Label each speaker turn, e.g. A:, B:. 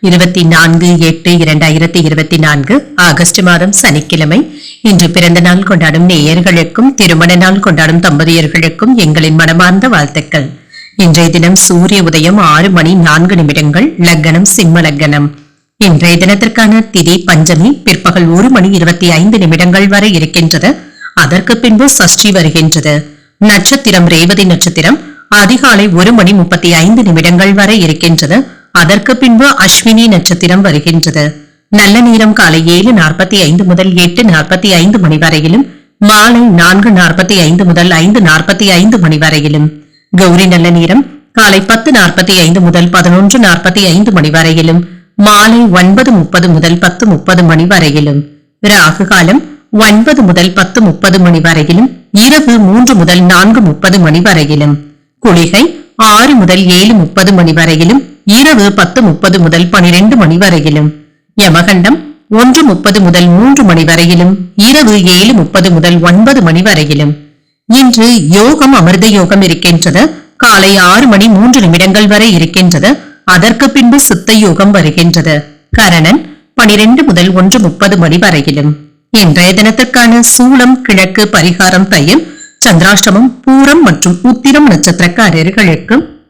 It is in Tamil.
A: இருபத்தி நான்கு எட்டு இரண்டாயிரத்தி இருபத்தி நான்கு ஆகஸ்ட் மாதம் சனிக்கிழமை. இன்று பிறந்த நாள் கொண்டாடும் நேயர்களுக்கும் திருமண நாள் கொண்டாடும் தம்பதியர்களுக்கும் எங்களின் மனமார்ந்த வாழ்த்துக்கள். இன்றைய தினம் சூரிய உதயம் ஆறு மணி நான்கு நிமிடங்கள் லக்னம் சிம்ம லக்னம் இன்றைய தினத்திற்கான திதி பஞ்சமி பிற்பகல் ஒரு மணி இருபத்தி ஐந்து நிமிடங்கள் வரை இருக்கின்றது. அதற்கு பின்பு சஷ்டி வருகின்றது. நட்சத்திரம் ரேவதி நட்சத்திரம் அதிகாலை ஒரு மணி முப்பத்தி ஐந்து நிமிடங்கள் வரை இருக்கின்றது. அதற்கு பின்பு அஸ்வினி நட்சத்திரம் வருகின்றது. நல்ல நேரம் காலை ஏழு நாற்பத்தி ஐந்து முதல் எட்டு நாற்பத்தி ஐந்து மணி வரையிலும் மாலை நான்கு நாற்பத்தி ஐந்து முதல் ஐந்து நாற்பத்தி ஐந்து மணி வரையிலும். கௌரி நல்ல நேரம் காலை பத்து நாற்பத்தி ஐந்து முதல் பதினொன்று நாற்பத்தி ஐந்து மணி வரையிலும் மாலை ஒன்பது முப்பது முதல் பத்து முப்பது மணி வரையிலும். ராகு காலம் ஒன்பது முதல் பத்து முப்பது மணி வரையிலும் இரவு மூன்று முதல் நான்கு முப்பது மணி வரையிலும். குளிகை ஆறு முதல் ஏழு முப்பது மணி வரையிலும் இரவு பத்து முப்பது முதல் பனிரெண்டு மணி வரையிலும். யமகண்டம் ஒன்று முப்பது முதல் மூன்று மணி வரையிலும். இரவு ஏழு முப்பது முதல் ஒன்பது மணி வரையிலும். இன்று யோகம் அமிர்த யோகம் இருக்கின்றது. காலை ஆறு மணி மூன்று நிமிடங்கள் வரை இருக்கின்றது. அதற்கு பின்பு சித்த யோகம் வருகின்றது. கரணன் பனிரெண்டு முதல் ஒன்று முப்பது மணி வரையிலும். இன்றைய தினத்திற்கான சூளம் கிழக்கு பரிகாரம் தையம் சந்திராஷ்டமம் பூரம் மற்றும் உத்திரம் நட்சத்திரக்காரர்களுக்கும்